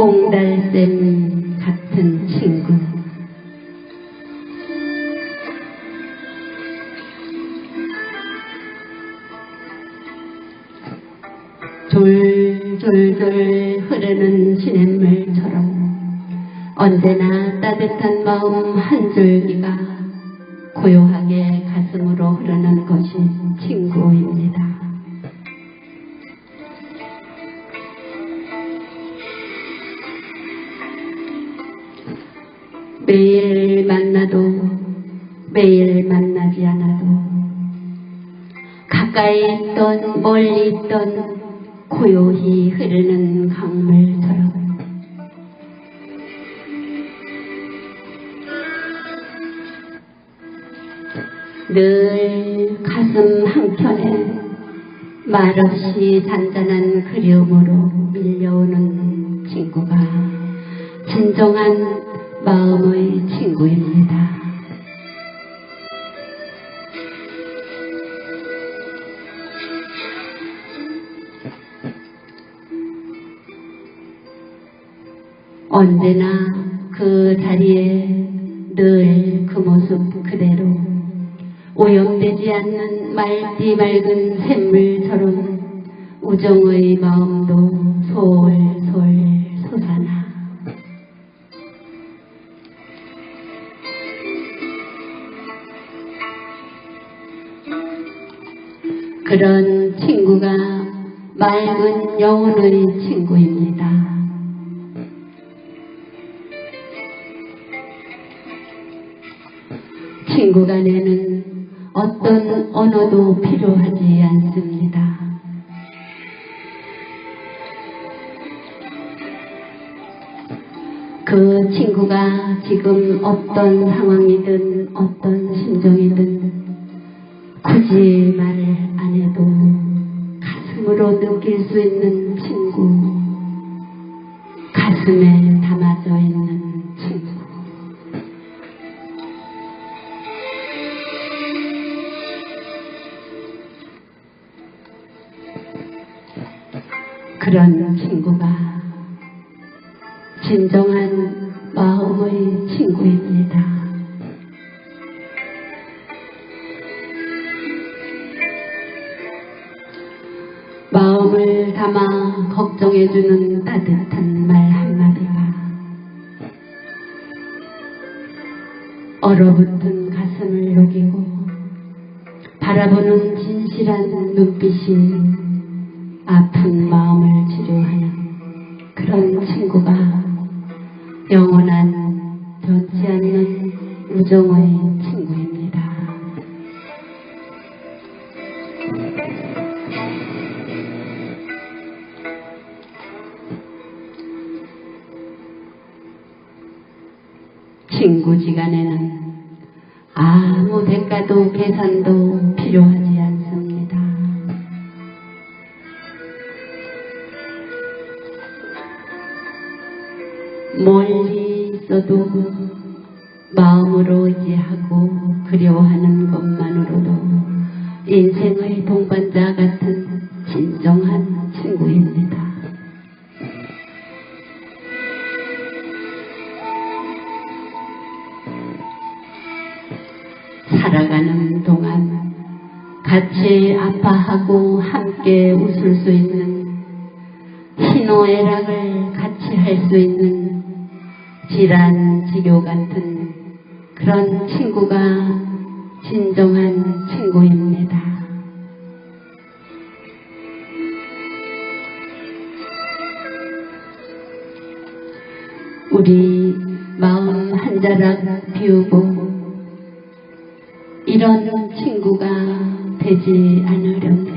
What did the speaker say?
옹달샘 같은 친구. 졸졸졸 흐르는 시냇물처럼 언제나 따뜻한 마음 한 줄기가 고요하게 가슴으로 흐르는 것이 친구 매일 만나도 매일 만나지 않아도 가까이 있던 멀리 있던 고요히 흐르는 강물처럼 늘 가슴 한켠에 말없이 잔잔한 그리움으로 밀려오는 친구가 진정한 마음의 친구입니다. 언제나 그 자리에 늘 그 모습 그대로 오염되지 않는 맑디 맑은 샘물처럼 우정의 마음도 솔솔 그런 친구가 맑은 영혼의 친구입니다. 친구 간에는 어떤 언어도 필요하지 않습니다. 그 친구가 지금 어떤 상황이든 어떤 심정이든 굳이 해도 가슴으로 느낄 수 있는 친구, 가슴에 담아져 있는 친구. 그런 친구가 진정한 마음의 친구입니다. 마음을 담아 걱정해주는 따뜻한 말 한마디가 얼어붙은 가슴을 녹이고 바라보는 진실한 눈빛이 아픈 마음을 치료하는 그런 친구가 영원한 변치 않는 우정의 친구입니다. 친구지간에는 아무 대가도 계산도 필요하지 않습니다. 멀리 있어도 마음으로 이해하고 그리워하는 것만으로도 인생의 동반자 같은 진정한 살아가는 동안 같이 아파하고 함께 웃을 수 있는 희노애락을 같이 할 수 있는 질환치료 같은 그런 친구가 진정한 친구입니다. 우리 마음 한 자락 비우고 이런 친구가 되지 않으렵니다.